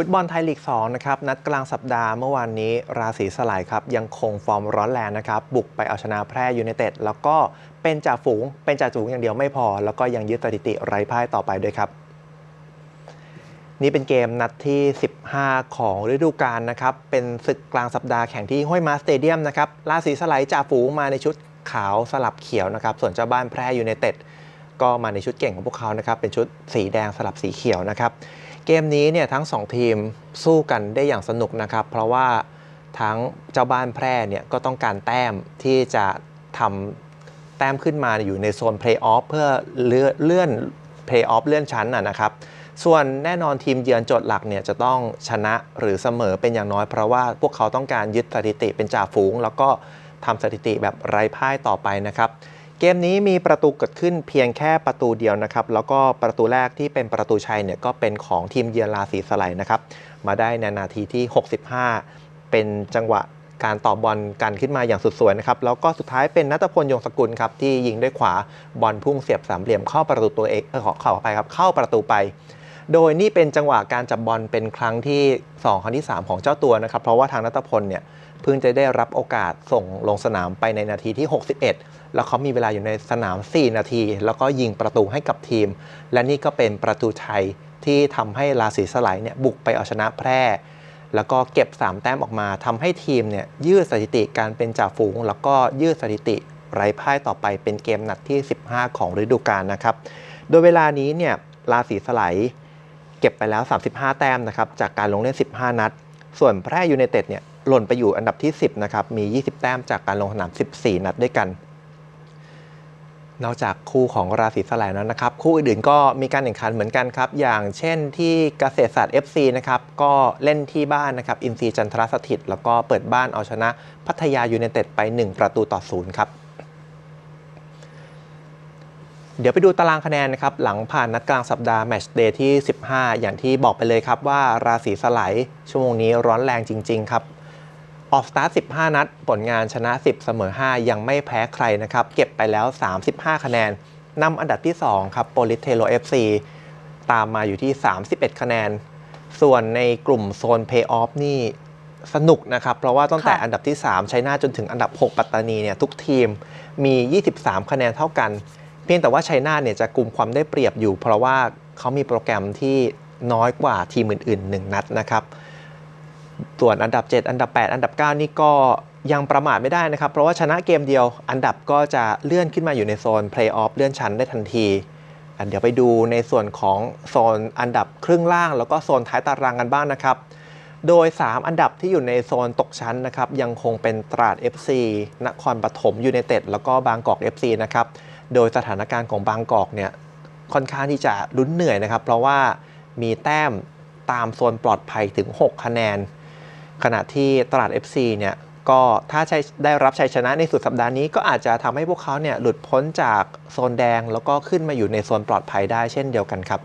ฟุตบอลไทยลีก 2 นะครับ นัดกลางสัปดาห์เมื่อวานนี้ราศีสลายครับ ยังคงฟอร์มร้อนแรงนะครับ บุกไปเอาชนะแพร่ยูไนเต็ดแล้วก็เป็นจ่าฝูง เป็นจ่าฝูงอย่างเดียวไม่พอ แล้วก็ยังยึดสถิติไร้พ่ายต่อไปด้วยครับ นี่เป็นเกมนัดที่ 15 ของฤดูกาลนะครับ เป็นศึกกลางสัปดาห์แข่งที่ห้วยมาสเตเดียมนะครับราศีสไลด์จ่าฝูงมาในชุดขาวสลับเขียวนะครับส่วนเจ้าบ้านแพร่ยูไนเต็ดก็มาในชุดเก่งของพวกเขานะครับเป็นชุดสีแดงสลับสีเขียวนะครับ เกมนี้เนี่ยทั้ง 2 ทีมสู้กันได้อย่างสนุกนะครับ เพราะว่าทั้งเจ้าบ้านแพร่เนี่ยก็ต้องการแต้มที่จะทำแต้มขึ้นมาอยู่ในโซนเพลย์ออฟเพื่อเลื่อนเลื่อนเพลย์ออฟเลื่อนชั้นนะนะครับ ส่วนแน่นอนทีมเยือนโจทย์หลักเนี่ยจะต้องชนะหรือเสมอเป็นอย่างน้อย เพราะว่าพวกเขาต้องการยึดสถิติเป็นจ่าฝูง แล้วก็ทำสถิติแบบไร้พ่ายต่อไปนะครับ เกมนี้มีประตูเกิดขึ้นเพียงแค่ประตูเดียวนะครับ แล้วก็ประตูแรกที่เป็นประตูชัยเนี่ยก็เป็นของทีมเยือนราศีสไลด์นะครับ มาได้ในนาทีที่ 65 เป็นจังหวะการต่อบอลกันขึ้นมาอย่างสุดสวยนะครับ แล้วก็สุดท้ายเป็นนัทพลยงสกุลครับที่ยิงด้วยขวาบอลพุ่งเสียบสามเหลี่ยมเข้าประตูตัวเองเออขอเข้าไปครับเข้าประตูไป โดยนี่เป็นจังหวะการจับบอลเป็นครั้งที่ 2 ครั้งที่ 3 ของเจ้าตัวนะครับ เพราะว่าทางนัทพลเนี่ยเพิ่งจะได้รับโอกาสส่งลงสนามไปในนาทีที่ 61 แล้วเขามีเวลาอยู่ในสนาม 4 นาที แล้วก็ยิงประตูให้กับทีม และนี่ก็เป็นประตูชัยที่ทำให้ราศีสไลด์เนี่ยบุกไปเอาชนะแพร่ แล้วก็เก็บ 3 แต้มออกมาทำให้ทีมเนี่ยยืดสถิติการเป็นจ่าฝูง แล้วก็ยืดสถิติไร้พ่ายต่อไปเป็นเกมนัดที่ 15 ของฤดูกาลนะครับ โดยเวลานี้เนี่ยราศีสไลด์ เก็บไปแล้ว 35 แต้มนะครับจากการลงเล่น 15 นัด ส่วนแพร่ยูไนเต็ดเนี่ยหล่นไปอยู่อันดับที่ 10นะครับมี 20 แต้มจากการลงสนาม 14 นัดด้วยกัน นอกจากคู่ของราศีสไลด์แล้วนะครับ คู่อื่นๆก็มีการแข่งขันเหมือนกันครับ อย่างเช่นที่เกษตรศาสตร์ FC นะครับก็เล่นที่บ้านนะครับอินซีจันทรสถิต แล้วก็เปิดบ้านเอาชนะพัทยายูไนเต็ดไป 1 ประตูต่อศูนย์ครับ เดี๋ยวไปดูตารางคะแนนนะครับ หลังผ่านนัดกลางสัปดาห์แมตช์เดย์ที่ 15 อย่างที่บอกไปเลยครับว่าราศีสไลด์ชั่วโมงนี้ร้อนแรงจริง ๆ ครับ ออกสตาร์ท 15 นัด ผลงานชนะ 10 เสมอ 5 ยังไม่แพ้ใครนะครับ เก็บไปแล้ว 35 คะแนนนำอันดับที่ 2 ครับโปลิสเทโล FC ตามมาอยู่ที่ 31 คะแนน ส่วนในกลุ่มโซนเพย์ออฟนี่สนุกนะครับ เพราะว่าตั้งแต่ค่ะอันดับที่3ชัยนาทจนถึงอันดับ 6 ปัตตานีเนี่ยทุกทีมมี 23 คะแนนเท่ากัน เพียงแต่ว่าชัยนาเนี่ยจะกลุ่มความได้เปรียบอยู่ เพราะว่าเขามีโปรแกรมที่น้อยกว่าทีมอื่นๆ 1 นัดนะครับส่วนอันดับ 7 อันดับ 8 อันดับ 9 นี่ก็ยังประมาทไม่ได้นะครับ เพราะว่าชนะเกมเดียว อันดับก็จะเลื่อนขึ้นมาอยู่ในโซนเพลย์ออฟเลื่อนชั้นได้ทันทีเดี๋ยวไปดูในส่วนของโซนอันดับครึ่งล่าง แล้วก็โซนท้ายตารางกันบ้างนะครับ โดย 3 อันดับที่อยู่ในโซนตกชั้นนะครับ ยังคงเป็นตราด FC นครปฐมยูไนเต็ดแล้วก็บางกอก FC นะครับ โดยสถานการณ์ของบางกอกเนี่ยค่อนข้างที่จะลุ้นเหนื่อยนะครับ เพราะว่ามีแต้มตามโซนปลอดภัยถึง 6 คะแนน ขณะที่ตลาด FC เนี่ยก็ถ้าใช้ได้รับชัยชนะในสุดสัปดาห์นี้ก็อาจจะทำให้พวกเขาเนี่ยหลุดพ้นจากโซนแดงแล้วก็ขึ้นมาอยู่ในโซนปลอดภัยได้เช่นเดียวกันครับ